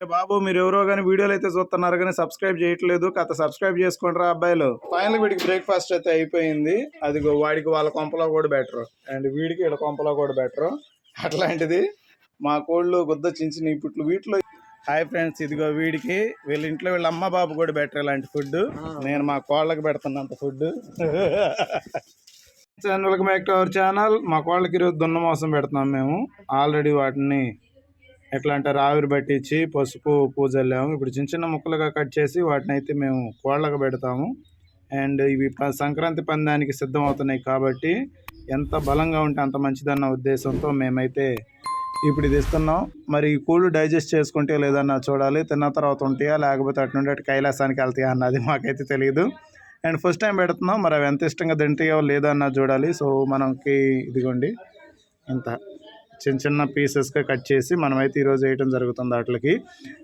బాబు మీరు ఎవరో కానీ వీడియోలు అయితే చూస్తున్నారు కానీ సబ్స్క్రైబ్ చేయట్లేదు. కథ సబ్స్క్రైబ్ చేసుకోండి రా అబ్బాయిలు. ఫైనల్ వీడికి బ్రేక్ఫాస్ట్ అయితే అయిపోయింది. అది వాడికి వాళ్ళ కొంపలో కూడా బెటర్ అండ్ వీడికి వీళ్ళ కొంపలో కూడా బెటర్ అట్లాంటిది మా కోళ్ళు గుద్ద చించిన ఇప్పట్లు వీటిలో హాయ్ ఫ్రెండ్స్ ఇదిగో వీడికి వీళ్ళ ఇంట్లో వీళ్ళ అమ్మ బాబు కూడా బెటర్ ఇలాంటి ఫుడ్ నేను మా కోళ్ళకి పెడుతున్నంత food welcome back to our channel మా కోళ్ళకి ఈరోజు దున్న మోసం పెడుతున్నాం మేము. ఆల్రెడీ వాటిని ఎట్లా అంటే ఆవిరి పట్టించి పసుపు పూజ వెళ్ళాము ఇప్పుడు చిన్న చిన్న ముక్కలుగా కట్ చేసి వాటిని అయితే మేము కోళ్ళకు పెడతాము. అండ్ ఇవి ప- సంక్రాంతి పందానికి సిద్ధం అవుతున్నాయి కాబట్టి ఎంత బలంగా ఉంటే అంత మంచిదన్న ఉద్దేశంతో మేమైతే ఇప్పుడు ఇది ఇస్తున్నాం. మరి ఈ కూళ్ళు డైజెస్ట్ చేసుకుంటే లేదన్నా చూడాలి తిన్న తర్వాత ఉంటాయా లేకపోతే అటు నుండి అటు కైలాసానికి వెళ్తాయా అన్నది మాకైతే తెలియదు అండ్ ఫస్ట్ టైం పెడుతున్నాం. మరి అవి ఎంత ఇష్టంగా తింటాయో లేదో చూడాలి. సో మనకి ఇదిగోండి. ఇంత. చిన్న చిన్న పీసెస్గా కట్ చేసి మనమైతే ఈరోజు వేయడం జరుగుతుంది వాటికి.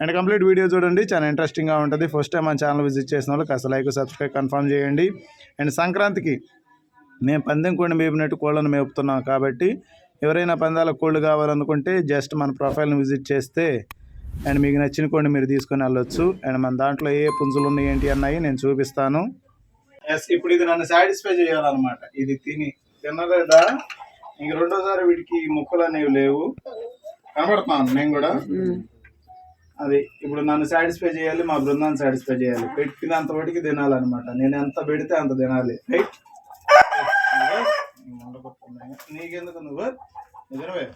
అండ్ కంప్లీట్ వీడియో చూడండి. చాలా ఇంట్రెస్టింగ్గా ఉంటుంది. ఫస్ట్ టైం మన ఛానల్ విజిట్ చేసిన వాళ్ళు అసలు లైక్ సబ్స్క్రైబ్ కన్ఫర్మ్ చేయండి. అండ్ సంక్రాంతికి మేము పందెం కోడిని మేపినట్టు కోళ్ళను మేపుతున్నాం కాబట్టి ఎవరైనా పందాల కోళ్ళు కావాలనుకుంటే జస్ట్ మన ప్రొఫైల్ని విజిట్ చేస్తే అండ్ మీకు నచ్చిన కోడిని మీరు తీసుకొని వెళ్ళొచ్చు. అండ్ మన దాంట్లో ఏ పుంజులు ఉన్నాయి ఏంటి అన్నాయి నేను చూపిస్తాను. ఎస్ ఇప్పుడు ఇది నన్ను సాటిస్ఫై చేయాలన్నమాట. ఇది తిని. తినలేదా ఇంక రెండోసారి వీటికి ముక్కలు అనేవి లేవు. కనబడుతున్నాను నేను కూడా. అది ఇప్పుడు నన్ను సాటిస్ఫై చేయాలి మా బృందాన్ని సాటిస్ఫై చేయాలి. పెట్టినంత వాటికి తినాలన్నమాట. నేను ఎంత పెడితే అంత తినాలి. రైట్? నీకెందుకు నువ్వు? నిజమే.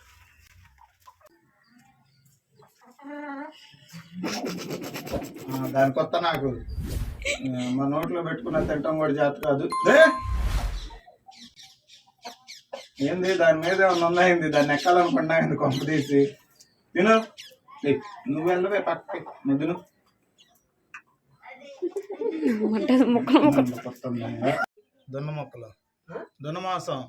దాని కొత్త నాకు. మా నోట్లో పెట్టుకున్న తింటాం కూడా జాతర కాదు. ఏంది? దాని మీద ఏమన్నా ఉన్నాయింది దాన్ని ఎక్కాలనుకున్నా ఏంది? కొంప తీసి. తిను. నువ్వు వెళ్ళవే పక్కకి నువ్వు తిను? దున్న మొక్కలు. దున్న మాసం.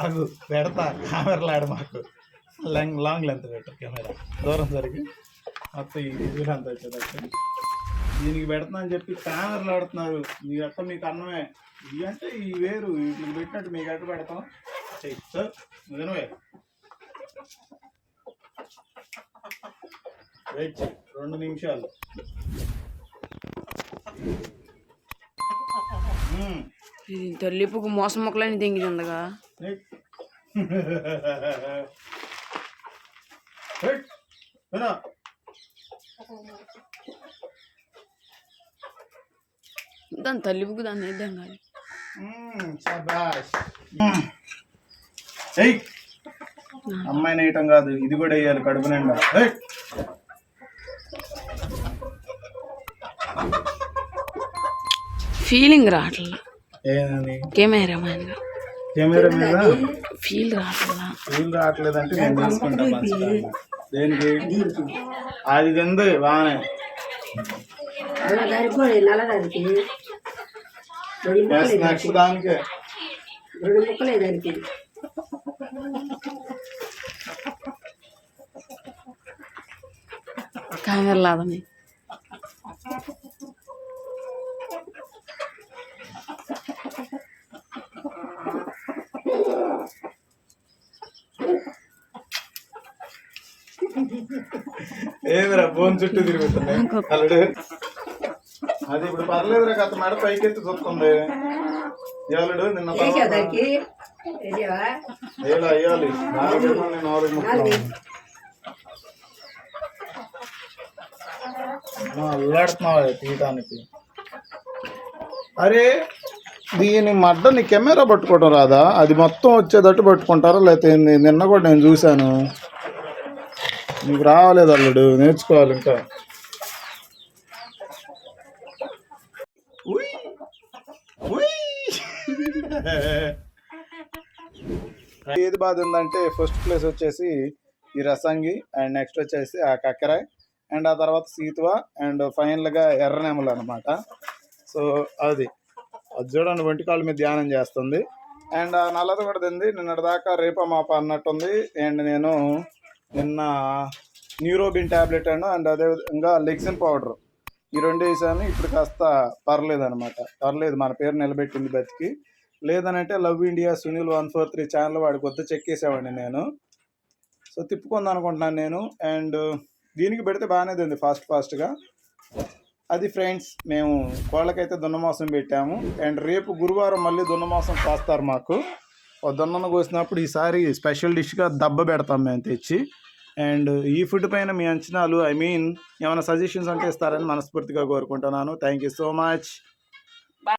ఆగు పెడతా. కెమెరాలాడు మాకు. లాంగ్ లాంగ్ లెంత్ పెట్టు కెమెరా. దూరం సరికి మొత్తం ఈ దూరం వచ్చేటట్టు దీనికి పెడతా అని చెప్పి కెమెరాలు ఆడుతున్నారు. మీ అట్ట మీకు అన్నమే. ఇవి అంటే ఈ వేరు. వీటికి పెట్టినట్టు మీకు అట్టు పెడతాం. సార్ నిజమే వెయిట్ రెండు నిమిషాలు. తల్లిపుకు మోసం మొక్కలని దింగిందిగా Nick. Nick. దాని తల్లిపుకు దాన్ని వేద్దాం కానీ అమ్మాయిని వేయటం కాదు ఇది కూడా వేయాలి కడుపు నిండా. ఫీలింగ్ రావట్లా ఏదని కెమెరా మ్యాన్ కెమెరా మీద ఫీల్ రావట్లా ఫీల్ రావట్లేదంటే నేను తీసుకుంటా మంచిగా దేనికి? అది తింది బాగానే సరిపోయి నల్లదానికి రెండు నెక్స్ట్ దానికే. రెండు ముక్కలే దానికి కెమెరా లాదని ఏదిరా బోన్ చుట్టూ తిరుగుతున్నాయి అల్లుడు. అది ఇప్పుడు పర్లేదురా గత మెడ పైకెత్తి చూస్తుంది. ఏలుడు నిన్న ఏలు అయ్యాలి నేను నాలుగు. ముక్కలు అల్లాడుతున్నావు తీయటానికి? అరే దీని మడ్డని కెమెరా పట్టుకోవడం రాదా? అది మొత్తం వచ్చేటట్టు పట్టుకుంటారా? లేకపోతే? నిన్న కూడా నేను చూశాను. నీకు రావలేదు అల్లుడు నేర్చుకోవాలి ఇంకా. ఏది బాధ ఉందంటే ఫస్ట్ ప్లేస్ వచ్చేసి ఈ రసంగి అండ్ నెక్స్ట్ వచ్చేసి ఆ కక్కరాయ్ అండ్ ఆ తర్వాత సీతువ అండ్ ఫైనల్గా ఎర్రనెమలు అనమాట సో అది. అది చూడండి ఒంటి కాళ్ళ మీద ధ్యానం చేస్తుంది. అండ్ ఆ నల్లది కూడా తింది నిన్నటి దాకా రేపా మాప అన్నట్టుంది. అండ్ నేను నిన్న న్యూరోబిన్ ట్యాబ్లెట్ అండ్ అండ్ అదేవిధంగా లెగ్జిన్ పౌడర్ ఈ రెండు వేసాను. ఇప్పుడు కాస్త పర్లేదు అనమాట పర్లేదు మన పేరు నిలబెట్టింది బతికి. లేదనంటే love India Sunil one four three channel వాడికి కొత్త చెక్కేసామండి నేను. సో తిప్పుకుందాం అనుకుంటున్నాను నేను. అండ్ దీనికి పెడితే బాగానే ఉంది ఫాస్ట్ ఫాస్ట్గా అది ఫ్రెండ్స్ మేము కోళ్ళకైతే దున్నమాసం పెట్టాము. అండ్ రేపు గురువారం మళ్ళీ దున్నమాసం కాస్తారు మాకు. దున్నను కోసినప్పుడు ఈసారి స్పెషల్ డిష్గా దెబ్బ పెడతాం మేము తెచ్చి. అండ్ ఈ ఫుడ్ పైన మీ అంచనాలు ఐ మీన్ ఏమైనా సజెషన్స్ అంటే ఇస్తారని మనస్ఫూర్తిగా కోరుకుంటున్నాను. Thank you so much.